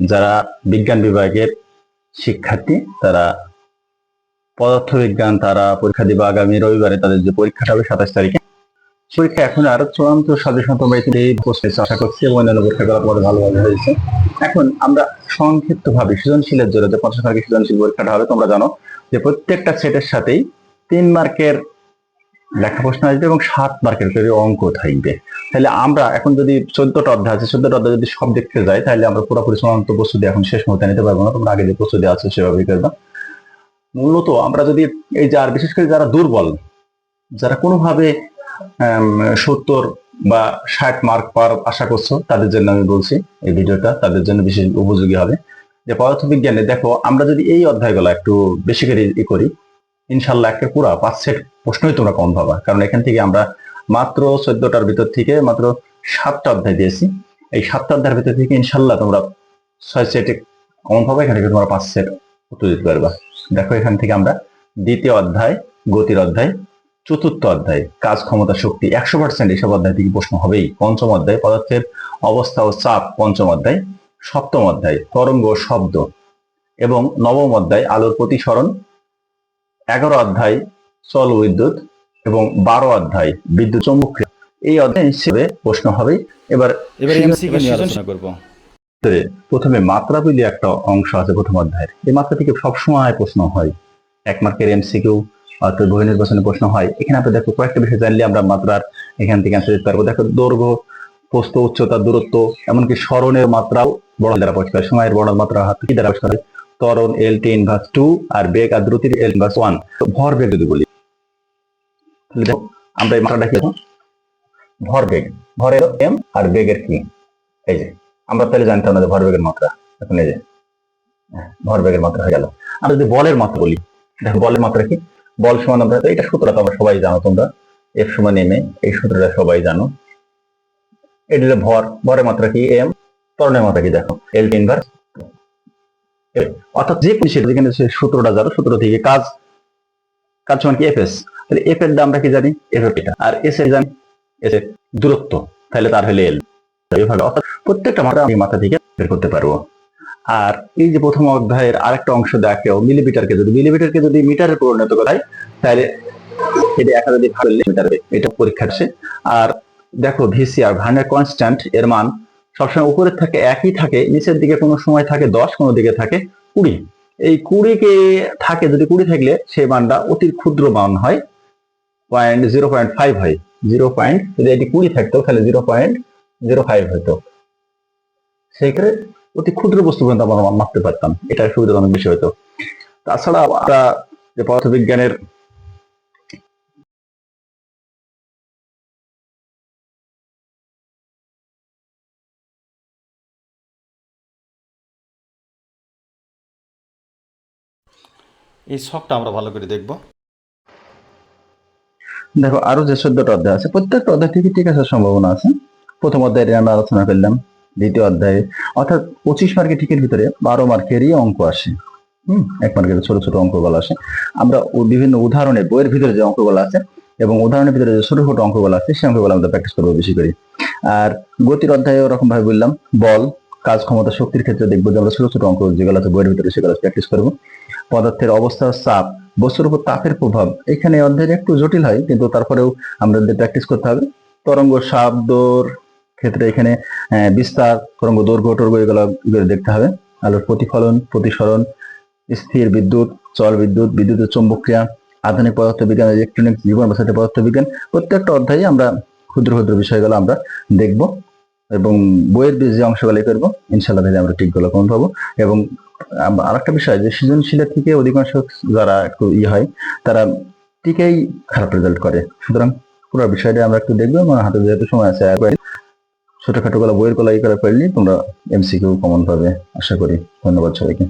যারা বিজ্ঞান বিভাগের শিক্ষার্থী, তারা পদার্থবিজ্ঞান, তারা পরীক্ষা দিবে আগামী রবিবারে, তাদের যে পরীক্ষাটা হবে সাতাশ তারিখে। পরীক্ষা এখন আরও চূড়ান্ত সাজেশন তোমরা আশা করছি, এবং অন্যান্য পরীক্ষাগুলো পরে ভালোভাবে হয়েছে। এখন আমরা সংক্ষিপ্ত ভাবে সৃজনশীলের জন্য যে পঞ্চাশ মার্কের সৃজনশীল পরীক্ষাটা হবে, তোমরা জানো যে প্রত্যেকটা সেটের সাথেই তিন মার্কের লেখা প্রশ্ন আসবে এবং সাত মার্কের করে অঙ্ক থাকবে। তাহলে আমরা এখন যদি চোদ্দটা অধ্যায় আছে, চোদ্দটা অধ্যায় যদি সব দেখতে যাই, তাহলে আমরা পুরোপুরি চূড়ান্ত প্রস্তুতি এখন শেষ মুহূর্তে নিতে পারব না। তোমরা আগে যে প্রস্তুতি আছে সেভাবেই করবা। মূলত আমরা যদি এই যে, আর বিশেষ করে যারা দুর্বল, যারা কোনোভাবে সত্তর বা ষাট মার্ক পার আশা করছ, তাদের জন্য আমি বলছি এই ভিডিওটা, তাদের জন্য বিশেষ উপযোগী হবে। যে পদার্থবিজ্ঞানে দেখো, আমরা যদি এই অধ্যায়গুলো একটু বেশি করে ই করি ইনশাল্লাহ একটা পুরা পাঁচ সেট প্রশ্নই তোমরা কম পাবা। কারণ এখান থেকে আমরা মাত্র চোদ্দটার ভিতর থেকে মাত্র সাতটা অধ্যায় দিয়েছি। এই সাতটা অধ্যায়ের ভিতর থেকে ইনশাল্লাহ তোমরা ছয় সেটে কমন পাবা, এখান থেকে তোমরা পাঁচ সেট উত্তর দিতে পারবা। দেখো এখান থেকে আমরা দ্বিতীয় অধ্যায়, গতির অধ্যায়, চতুর্থ অধ্যায়, কাজ, ক্ষমতা, শক্তি, একশো পার্সেন্ট এইসব অধ্যায় থেকে প্রশ্ন হবেই। পঞ্চম অধ্যায়, পদার্থের অবস্থা ও চাপ, পঞ্চম অধ্যায়, সপ্তম অধ্যায়, তরঙ্গ শব্দ এবং নবম অধ্যায়, আলোর প্রতিসরণ এগারো অধ্যায় চল বিদ্যুৎ এবং বারো অধ্যায় বিদ্যুৎ চৌম্বক এই অধ্যায় হিসেবে প্রশ্ন হবে। এবার এবারে সৃজন- নিয়ে আলোচনা করব। প্রথমে মাত্রা বলে একটা অংশ আছে প্রথম অধ্যায়ের। এই মাত্রা থেকে সবসময় প্রশ্ন হয়। এক মার্কের এমসিকিউ অর্থাৎ বহু নির্বাচনে প্রশ্ন হয়। এখানে আপনি দেখো কয়েকটা বিষয় জানলে আমরা মাত্রার এখান থেকে অ্যান্সার দিতে পারব। দেখো দৈর্ঘ্য প্রস্থ উচ্চতা দূরত্ব এমনকি স্মরণের মাত্রাও বড় দ্বারা প্রকাশ করে সময়ের বড় মাত্রা হাত কি দ্বারা প্রকাশ করে ত্বরণ এল টি ইনভার্স টু আর বেগ আর দ্রুতির এল ইনভার্স ওয়ান ভর বেগ যদি বলি আমরা এই মাত্রাটা কি ভর বেগ। ভরের এম আর বেগের কি এই যে আমরা তাহলে জানতাম না যে ভরবেগের মাত্রা। এখন এই যে হ্যাঁ, ভরবেগের মাত্রা হয়ে গেল। আমরা যদি বলের মাত্রা বলি দেখো বলের মাত্রা কি? বল সমান আমরা এটা সূত্রটা তোমরা সবাই জানো তোমরা। এফ সমান এম এ এই সূত্রটা সবাই জানো। এটা ভর। ভরের মাত্রা কি? এম ত্বরণের মাত্রা কি দেখো? এল ইনভার্স অর্থাৎ যে সেটা যেখানে সে সূত্রটা জানো সূত্র থেকে কাজ কাজ সমান কি? এফ এস তাহলে এফ এর দাম আমরা কি জানি? এফ এফ এটা আর এস এর জানি? এস এর দূরত্ব। তাহলে তার হলে এল এইভাবে অর্থাৎ প্রত্যেকটা মাত্রা আমি মাথা থেকে বের করতে পারব। আর এই যে প্রথম অধ্যায়ের আরেকটা অংশ দেখেও মিলিমিটারকে যদি মিলিমিটারকে যদি মিটারে পরিণত করা হয়, তাহলে এটা এক হাজার মিটার। এটা পরীক্ষা আসে। আর দেখো ভিসিআর ভার্নের কনস্ট্যান্ট এর মান সবসময় উপরের থাকে, একই থাকে, নিচের দিকে কোনো সময় থাকে দশ, কোনো দিকে থাকে কুড়ি। এই কুড়িকে থাকে, যদি কুড়ি থাকলে সেই মানটা অতি ক্ষুদ্র মান হয় পয়েন্ট জিরো পয়েন্ট ফাইভ হয়। জিরো পয়েন্ট যদি এটি কুড়ি থাকতো, তাহলে জিরো পয়েন্ট জিরো ফাইভ হতো। সেই ক্ষেত্রে অতি ক্ষুদ্র বস্তু পর্যন্ত আমরা মাপতে পারতাম এটা সুবিধা অনেক বেশি হতো। তাছাড়া আমরা যে পদার্থবিজ্ঞানের এই শখটা আমরা ভালো করে দেখব। দেখো, আরও যে চোদ্দটা অধ্যায় আছে, প্রত্যেকটা অধ্যায় থেকে ঠিক আসার সম্ভাবনা আছে। প্রথম অধ্যায়ে আমরা আলোচনা করলাম, দ্বিতীয় অধ্যায়ে, অর্থাৎ পঁচিশ মার্কের টিকের ভিতরে বারো মার্কেরই অঙ্ক আসে। হম, এক মার্কের ছোট ছোট অঙ্কগুলো আসে। আমরা বিভিন্ন উদাহরণে বইয়ের ভিতরে যে অঙ্কগুলো আছে এবং উদাহরণের ভিতরে যে ছোট ছোট অঙ্কগুলো আছে সেই অঙ্কগুলো আমরা প্র্যাকটিস করব বেশি করে। আর গতির অধ্যায়ে ওরকম ভাবে বললাম, বল, কাজ ক্ষমতা, শক্তির ক্ষেত্রে দেখব যে আমরা ছোট ছোট অঙ্ক যেগুলো আছে বইয়ের ভিতরে সেগুলো প্র্যাকটিস করব। পদার্থের অবস্থা চাপ, বস্তুর উপর তাপের প্রভাব, এখানে অধ্যায় একটু জটিল হয়, কিন্তু তারপরেও আমাদের প্র্যাকটিস করতে হবে। তরঙ্গ, সাপ শব্দর ক্ষেত্রে এখানে বিস্তার, তরঙ্গ, দৈর্ঘ্য, টর্ঘ্য, এগুলো দেখতে হবে। আলোর প্রতিফলন, প্রতিসরণ, স্থির বিদ্যুৎ, চল বিদ্যুৎ, বিদ্যুতের চৌম্বক ক্রিয়া আধুনিক পদার্থ বিজ্ঞান ইলেকট্রনিক জীবন ব্যবস্থা পদার্থ বিজ্ঞান প্রত্যেকটা অধ্যায়ে আমরা ক্ষুদ্র ক্ষুদ্র বিষয়গুলো আমরা দেখব। এবং বইয়ের যে অংশগুলো করব, ইনশাল্লাহ তাহলে আমরা টিকগুলো কম পাবো। এবং আরেকটা বিষয় যে সৃজনশীলের থেকে অধিকাংশ যারা একটু ইয়ে হয়, তারা টিকেই খারাপ রেজাল্ট করে। সুতরাং পুরো বিষয়টা আমরা একটু দেখব আমার হাতে যেহেতু সময় আছে ছোটখাটো গলা বইয়ের গলা ই করে পারলে তোমরা এমসিকিউ কমন পাবে। আশা করি ধন্যবাদ সবাইকে।